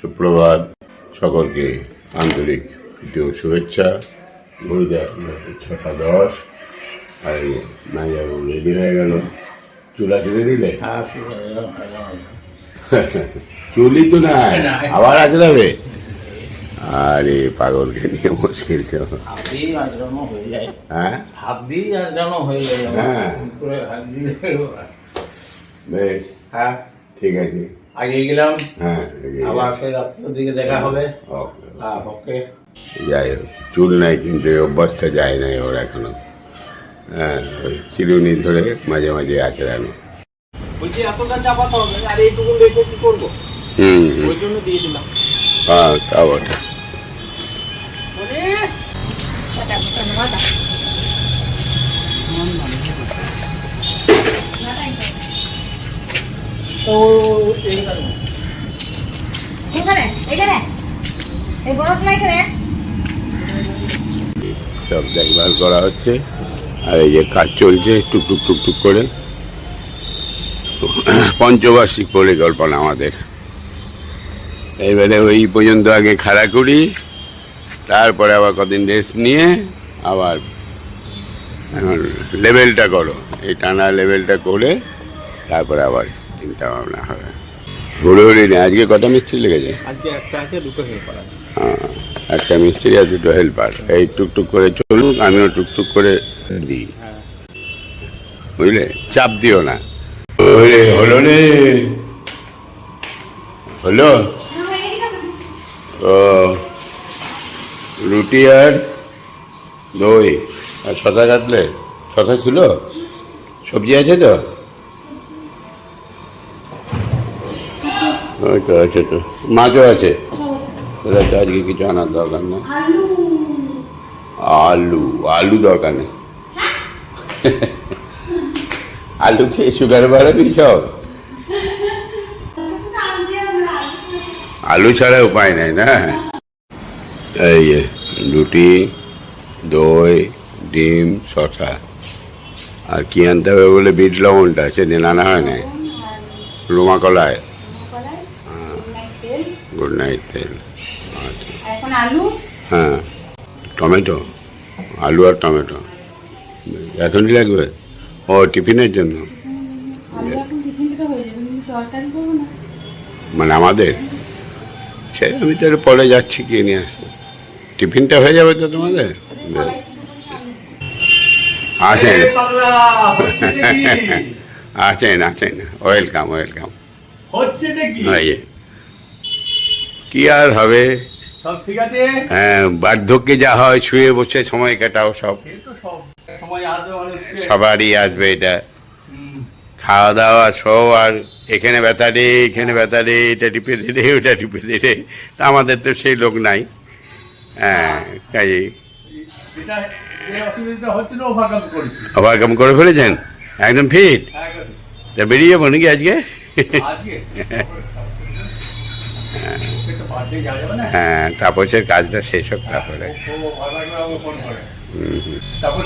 সুপ্রভাত। সকলকে আন্তরিক প্রীতীয় শুভেচ্ছা। ঘড়িতে ছটা দশ। আর মাইয়াবু রেডি হয়ে গেল। চুলা চুলে দিলে? চুলি তো নাই। আবার আজরাবে আরে পাগলকে নিয়ে মুশকিল তো। হয়ে যায়। হ্যাঁ? হাত দিয়ে আজরানো হয়ে যায়। হ্যাঁ। দিয়ে বেশ। হ্যাঁ ঠিক আছে। আগে গেলাম। হ্যাঁ আবার সেই রাত্রের দিকে দেখা হবে। ওকে। হ্যাঁ ওকে যাই হোক চুল নাই কিন্তু অভ্যাসটা যায় নাই ওর এখনও। হ্যাঁ ওই চিরুনি ধরে মাঝে মাঝে আচড়ানো বলছি এতটা চাপাতে হবে আর এইটুকু রেখে কি করব? হুম হুম। ওই জন্য দিয়ে দিলাম। হ্যাঁ তা বটে। তো এখানে এখানে এই সব দেখভাল করা হচ্ছে। আর এই যে কাজ চলছে টুকটুক টুকটুক করে। পঞ্চবার্ষিক পরিকল্পনা আমাদের। এইবারে ওই পর্যন্ত আগে খাড়া করি তারপরে আবার কদিন রেস্ট নিয়ে আবার এখন লেভেলটা করো। এই টানা লেভেলটা করে তারপরে আবার চিন্তা ভাবনা হবে হুড়োহুড়ি নেই আজকে কটা মিস্ত্রি লেগেছে? আজকে একটা আছে দুটো হেল্পার আছে। হ্যাঁ, একটা মিস্ত্রি আর দুটো হেল্পার এই টুকটুক করে চলুক আমিও টুকটুক করে দিই। বুঝলে? চাপ দিও না। ওরে হলো রে। হলো? ও রুটি আর দই। আর শশা কাটলে শশা ছিল? সবজি আছে তো? তো আছে তো। মাছও আছে। তো আজকে কিছু আনার দরকার নেই। আলু। আলু দরকার নেই। আলু খেয়ে সুগার বাড়াবি সব। আলু ছাড়া উপায় নাই না। এই যে রুটি দই ডিম শশা আর কি আনতে হবে বলে বিট লবণটা? সেদিন আনা হয় নাই। রুমা কলায় গুড নাইট তেল আচ্ছা এখন আলু? হ্যাঁ। টমেটো। আলু আর টমেটো। এখনই লাগবে? ও টিফিনের জন্য? হয়ে মানে আমাদের? সে আমি তো পরে যাচ্ছি কিনে নিয়ে আসতে। টিফিনটা হয়ে যাবে তো তোমাদের। আসেন? আসেন আসেন। Welcome welcome. হচ্ছে নাকি? কি আর হবে? সব ঠিক আছে? হ্যাঁ বার্ধক্যে যা হয় শুয়ে বসে সময় কাটাও সব। সবারই আসবে এটা। খাওয়া দাওয়া সব আর এখানে ব্যথা রে এখানে ব্যথা রে এটা টিপে দে রে ওটা টিপে দে রে। তা আমাদের তো সেই লোক নাই। হ্যাঁ কাজে ওভারকাম করে ফেলেছেন? একদম ফিট তা বেরিয়ে যাব নাকি আজকে? আজকে? হ্যাঁ তাপসের কাজটা শেষ হোক তারপরে। হুম। তারপর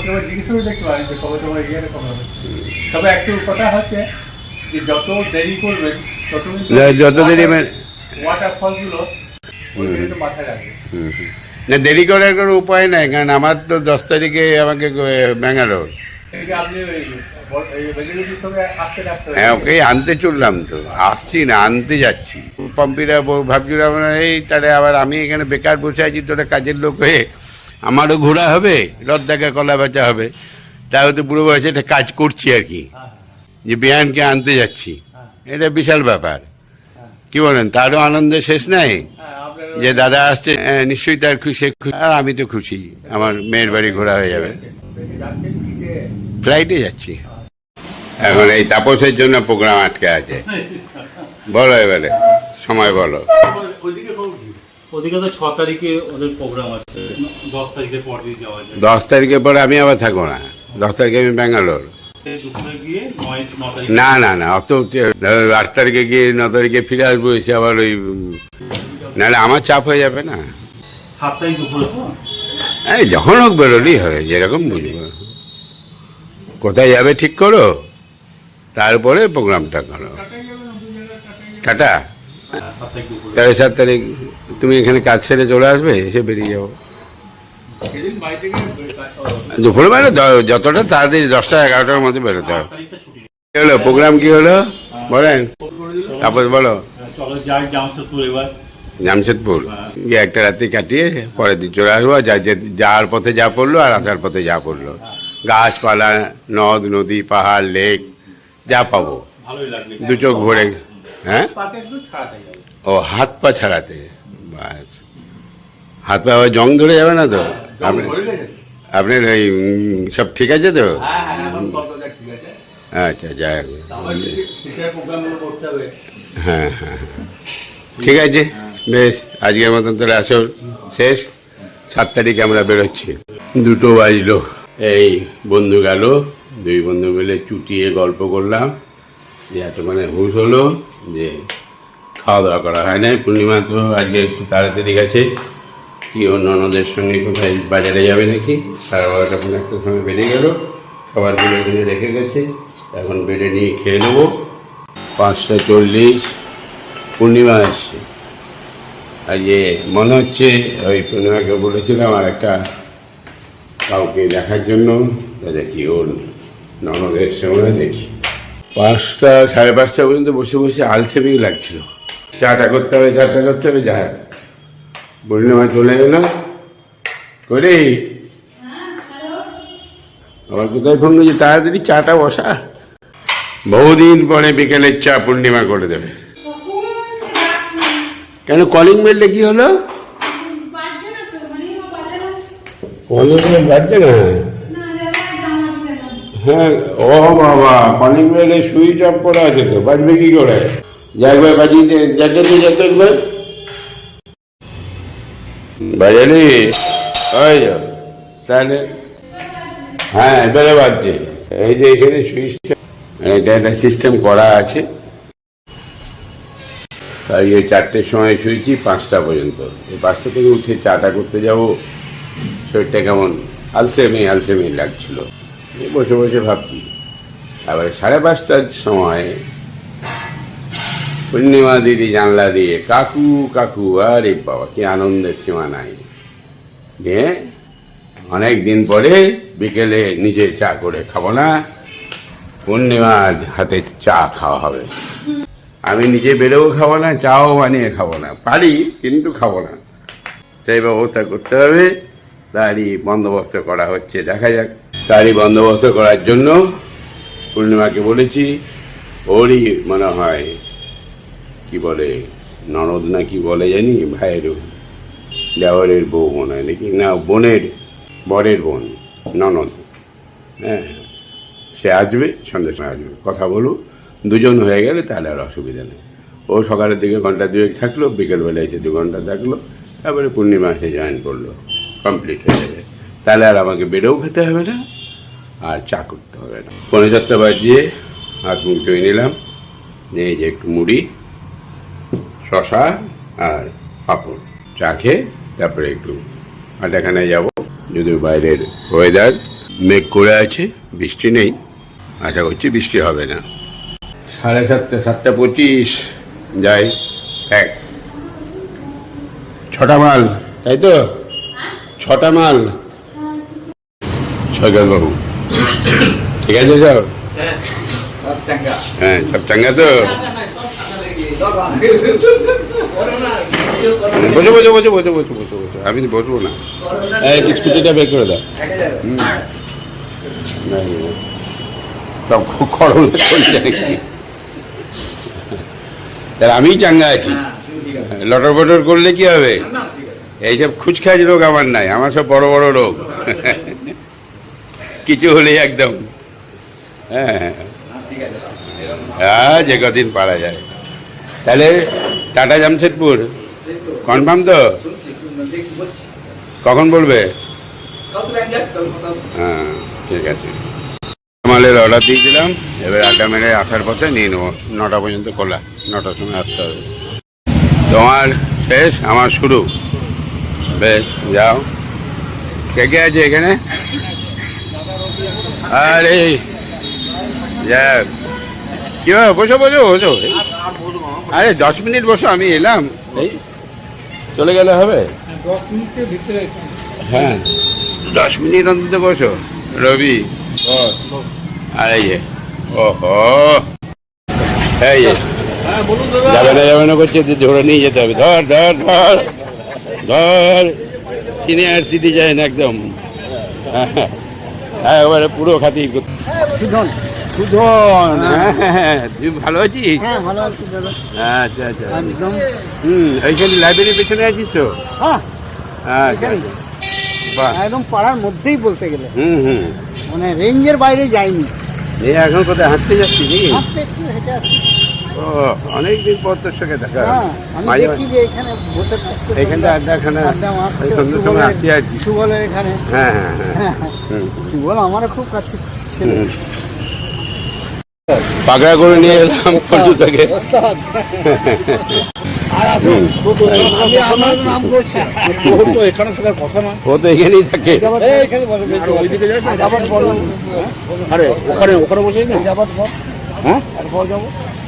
ইয়ে যত দেরি মানে-। না দেরি করার কোনো উপায় নাই কারণ আমার তো দশ তারিখে আমাকে ব্যাঙ্গালোর। আপনি হ্যাঁ ওকে আনতে চললাম তো। আসছি না আনতে যাচ্ছি। পম্পিরা ভাবছিলাম এই তাহলে আবার আমি এখানে বেকার বসে আছি তোরা কাজের লোক হয়ে আমারও ঘোরা হবে রথ দেখা কলা বেচা হবে। তা হয়তো বুড়ো বয়সে একটা কাজ করছি আর কি। যে বিয়ানকে আনতে যাচ্ছি। এটা বিশাল ব্যাপার। কি বলেন তারও আনন্দের শেষ নাই? যে দাদা আসছে নিশ্চয়ই তার খুশি খুশি। আর আমি তো খুশি আমার মেয়ের বাড়ি ঘোরা হয়ে যাবে। ফ্লাইটে যাচ্ছি। এখন এই তাপসের জন্য প্রোগ্রাম আটকে আছে। বলো এবারে সময় বলো। ওদিকে তারিখে ওদের প্রোগ্রাম আছে। দশ তারিখের পর আমি আবার থাকব না। দশ তারিখে আমি ব্যাঙ্গালোর। ন না না না অত আট তারিখে গিয়ে ন তারিখে ফিরে আসব এসে আবার ওই নাহলে আমার চাপ হয়ে যাবে না। সাত তারিখ দুপুরে এই যখন হোক বেরোলেই হবে যেরকম বুঝব। কোথায় যাবে ঠিক করো? তারপরে প্রোগ্রামটা করো। টাটা? তাহলে সাত তারিখ তুমি এখানে কাজ সেরে চলে আসবে, এসে বেরিয়ে যাব দুপুরে মানে যতটা তাড়াতাড়ি দশটা, এগারোটার মধ্যে বেরোতে হবে। কি হলো? প্রোগ্রাম কি হলো? বলেন। তারপর বলো। জামশেদপুর। গিয়ে একটা রাত্রি কাটিয়ে পরের দিন চলে আসব। যা, যাওয়ার পথে যা পড়ল আর আসার পথে যা পড়ল। গাছপালা, নদ, নদী, পাহাড়, লেক যা পাবো। দুটো ভরে হ্যাঁ? ও হাত পা ছাড়াতে। বাস। হাত পা জং ধরে যাবে না তো? আপনি আপনার ওই সব ঠিক আছে তো? হ্যাঁ হ্যাঁ এখন ততটা ঠিক আছে। আচ্ছা যাই হ্যাঁ হ্যাঁ হ্যাঁ। ঠিক আছে? বেশ আজকের মতন তাহলে আসর শেষ। সাত তারিখে আমরা বেরোচ্ছি। দুটো বাজলো। এই বন্ধু গেল। দুই বন্ধু মিলে চুটিয়ে গল্প করলাম। যে এত মানে হুশ হলো যে খাওয়া দাওয়া করা হয় নাই। পূর্ণিমা তো আজকে একটু তাড়াতাড়ি গেছে। কি অন্য অন্যদের সঙ্গে কোথায় বাজারে যাবে নাকি? সাড়ে বারোটা কোনো একটা সময় বেরিয়ে গেল। খাবারগুলো এখানে রেখে গেছে। এখন বেড়ে নিয়ে খেয়ে নেব। পাঁচটা চল্লিশ। পূর্ণিমা আসছে। আর যে মনে হচ্ছে, ওই পূর্ণিমাকে বলেছিলাম আর একটা কাউকে দেখার জন্য। তা কি ওর ননদের সময় দেখি। পাঁচটা সাড়ে পাঁচটা পর্যন্ত বসে বসে আলসেমিও লাগছিল। চাটা করতে হবে চাটা করতে হবে যা। পূর্ণিমা চলে গেল। করে? আবার কোথায় ফোন করছি তাড়াতাড়ি চাটা বসা। বহুদিন পরে বিকেলের চা পূর্ণিমা করে দেবে। কেন কলিং বেলটা কি হলো? কলিং বেল বাজছে না? হ্যাঁ ও বাবা সুইচ অফ করা আছে তো কি করে? তাহলে হ্যাঁ এই যে এখানে এটা একটা সিস্টেম করা আছে। তাই চারটের সময় শুয়েছি, পাঁচটা পর্যন্ত। পাঁচটা থেকে উঠে চাটা করতে যাব। শরীরটা কেমন? আলসেমি আলসেমি লাগছিল। বসে বসে ভাবছি। আবার সাড়ে পাঁচটার সময় পূর্ণিমা দিদি জানলা দিয়ে, কাকু কাকু, আরে বাবা, কি আনন্দের সীমা নাই। অনেক দিন পরে বিকেলে নিজে চা করে খাব না, পূর্ণিমার হাতে চা খাওয়া হবে। আমি নিজে বেড়েও খাব না, চাও বানিয়ে খাব না। পারি, কিন্তু খাব না। সেই ব্যবস্থা করতে হবে। তারই বন্দোবস্ত করা হচ্ছে, দেখা যাক। তারই বন্দোবস্ত করার জন্য পূর্ণিমাকে বলেছি, ওরই মনে হয়, কি বলে, ননদ না কি বলে জানি, ভাইয়ের দেওয়ারের বউ মনে হয় নাকি? না, বোনের, বরের বোন, ননদ। হ্যাঁ সে আসবে, সন্ধ্যের সময় আসবে। কথা বলুক, দুজন হয়ে গেলে তাহলে আর অসুবিধা নেই। ও সকালের দিকে ঘণ্টা দুয়েক থাকল বিকেলবেলা এসে দু ঘণ্টা থাকল, তারপরে পূর্ণিমা এসে জয়েন করল কমপ্লিট হয়ে যাবে। তাহলে আর আমাকে বেড়েও খেতে হবে না। আর চা করতে হবে না। পনেরো চারটা বাজিয়ে হাত মুখ ধুয়ে নিলাম। এই যে একটু মুড়ি শশা আর পাঁপড় চা খেয়ে তারপরে একটু আটাখানে যাব। যদিও বাইরের ওয়েদার মেঘ করে আছে বৃষ্টি নেই। আশা করছি বৃষ্টি হবে না। সাড়ে সাতটা সাতটা পঁচিশ যাই এক। ছটা মাল তাই তো? ছটা মাল। সৈকত বাবু। ঠিক আছে সব হ্যাঁ সব চাঙ্গা তো? বসো বসো বসো বসো বসো বসো বসো। আমি বসবো না। এই স্কুটিটা বের করে দাও। সব খড়ল চলে যায় তাহলে আমিই চাঙ্গা আছি। লটর বটর করলে কি হবে? এইসব খুচখাচ রোগ আমার নাই, আমার সব বড় বড় রোগ। কিছু হলেই একদম। হ্যাঁ হ্যাঁ। যে কদিন পারা যায়। তাহলে টাটা জামশেদপুর। কনফার্ম তো? কখন বলবে? হ্যাঁ ঠিক আছে। মালের অর্ডার দিয়ে দিলাম এবার আড্ডা মেরে আসার পথে নিয়ে নেব। নটা পর্যন্ত খোলা, নটার সময় আসতে হবে। তোমার শেষ, আমার শুরু। বেশ, যাও। কে কে আছে এখানে? আরে, যাক। কি বসো বসো বসো। আরে, দশ মিনিট বসো, আমি এলাম। এই, চলে গেলে হবে? হ্যাঁ। দশ মিনিট অন্তত বসো, রবি। আর যে। ওহো। এই যাবে না যাবে না করছে ধরে নিয়ে যেতে হবে। ধর ধর ধর। ধর। সিনিয়র সিটিজেন একদম। হ্যাঁ এবারে পুরো খাতির সুধন। সুধন হ্যাঁ। তুই ভালো আছিস? হ্যাঁ আচ্ছা আচ্ছা। একদম। হুম এইখানে লাইব্রেরির পেছনে আছিস তো? হ্যাঁ। আচ্ছা। বাহ। একদম পাড়ার মধ্যেই বলতে গেলে। হুম হুম। মানে রেঞ্জের বাইরে যাইনি। এই এখন কোথায় হাঁটতে যাচ্ছি নাকি? হাঁটতে একটু হেঁটে আসছি ও অনেকদিন পর তোর সঙ্গে দেখা হ্যাঁ এখানটা আড্ডাখানা সন্ধ্যের সময় আর কি। সুবলের এখানে। হ্যাঁ হ্যাঁ হ্যাঁ। হ্যাঁ সুবল আমারও খুব কাছে ছেলে। পাগড়া করে নিয়ে এলাম থেকে। আমি আমার নাম বলছি। তো এখানে থাকার কথা না। ও তো এখানেই থাকে। এখানে বসে ওইদিকে আরে ওখানে ওখানে বসে না? যাবার পর হ্যাঁ? আর পর যাব।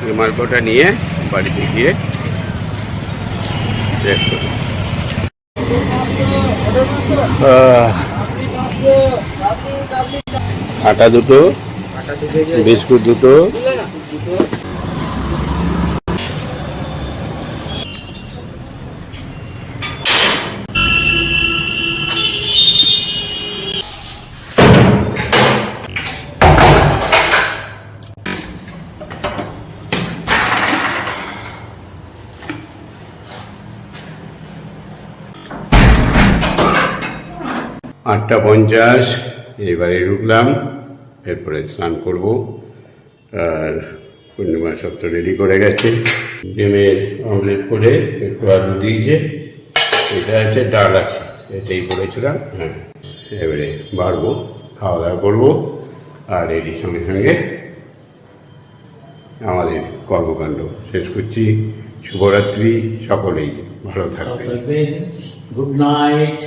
যাই মালপোটা নিয়ে বাড়িতে গিয়ে রেস্ট করি। আটা দুটো বিস্কুট দুটো আটটা পঞ্চাশ এবারে ঢুকলাম এরপরে স্নান করব আর পূর্ণিমা সব তো রেডি করে গেছে। ডিমের অমলেট করে একটু আলু দিয়েছে এটা আছে ডাল আছে এটাই করেছিলাম হ্যাঁ। এবারে বাড়বো খাওয়া দাওয়া করব আর এরই সঙ্গে সঙ্গে আমাদের কর্মকাণ্ড শেষ করছি। শুভরাত্রি সকলেই ভালো থাকবে থাকবেন। Good night